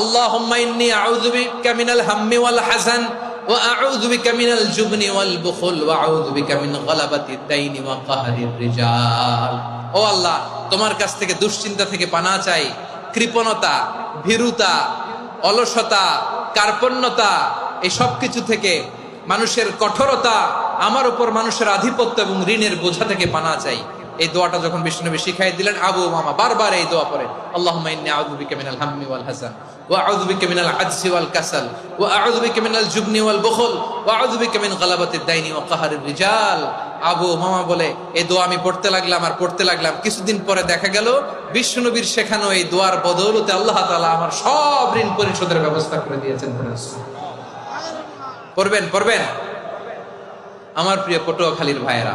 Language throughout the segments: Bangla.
আল্লাহুম্মা ইন্নী আউযু বিকা মিনাল হাম্মি ওয়াল হাযান ওয়া আউযু বিকা মিনাল জুবনি ওয়াল বুখল ওয়া আউযু বিকা মিন ও আল্লাহ, তোমার কাছ থেকে দুশ্চিন্তা থেকে পানা চাই, কৃপণতা, ভীরুতা, অলসতা, কার্পণ্যতা, এই সব কিছু থেকে মানুষের কঠোরতা, আমার উপর মানুষের আধিপত্য এবং ঋণের বোঝা থেকে পানা চাই। এই দোয়াটা যখন বিষ্ণুনবী শিখাই দিলেন, আবু মামা বারবার এই দোয়া পড়ে, আল্লাহুম্মা ইন্নী আউযু বিকা মিনাল হাম্মি ওয়াল ওয়া আউযু বিকা মিনাল আজজি ওয়াল কাসাল, ওয়া আউযু বিকা মিনাল জুবনি ওয়াল বুখল, ওয়া আউযু বিকা মিন দাইনি ওয়া কাহরির রিজাল। আবু মামা বলে এই দোয়া আমি পড়তে লাগলাম আর পড়তে লাগলাম। কিছুদিন পরে দেখা গেল বিষ্ণুনবীর শেখানো এই দোয়ার বদৌলতে আল্লাহ তাআলা আমার সব ঋণ পরিশোধের ব্যবস্থা করে দিয়েছেন। পড়বেন পড়বেন। আমার প্রিয় পটুয়াখালীর ভাইয়েরা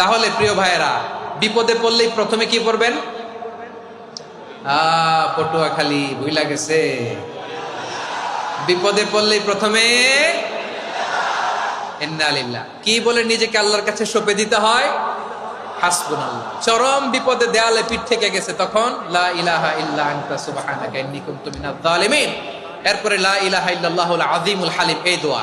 তাহলে প্রিয় ভাইয়েরা, বিপদে পড়লেই প্রথমে কি পড়বেন? পটুয়া খালি ভুইলা গেছে। বিপদে পড়লেই প্রথমে কি বলে নিজেকে আল্লাহর কাছে সঁপে দিতে হয়? চরম বিপদে দেয়ালে পিঠ থেকে গেছে তখন এরপরে লা ইলাহা ইল্লাল্লাহুল আযীমুল হালিম, এই দোয়া।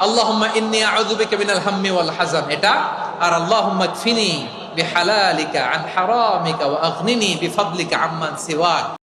আল্লাহুম্মা ইন্নী আউযু বিকা মিনাল হাম্মি ওয়াল হাযান এটা আর আল্লাহুম্মা কফিনি বিহালালিকা আন হারামিকা ওয়া আগনিনি বিফাদলিকা আম্মান সিওয়াক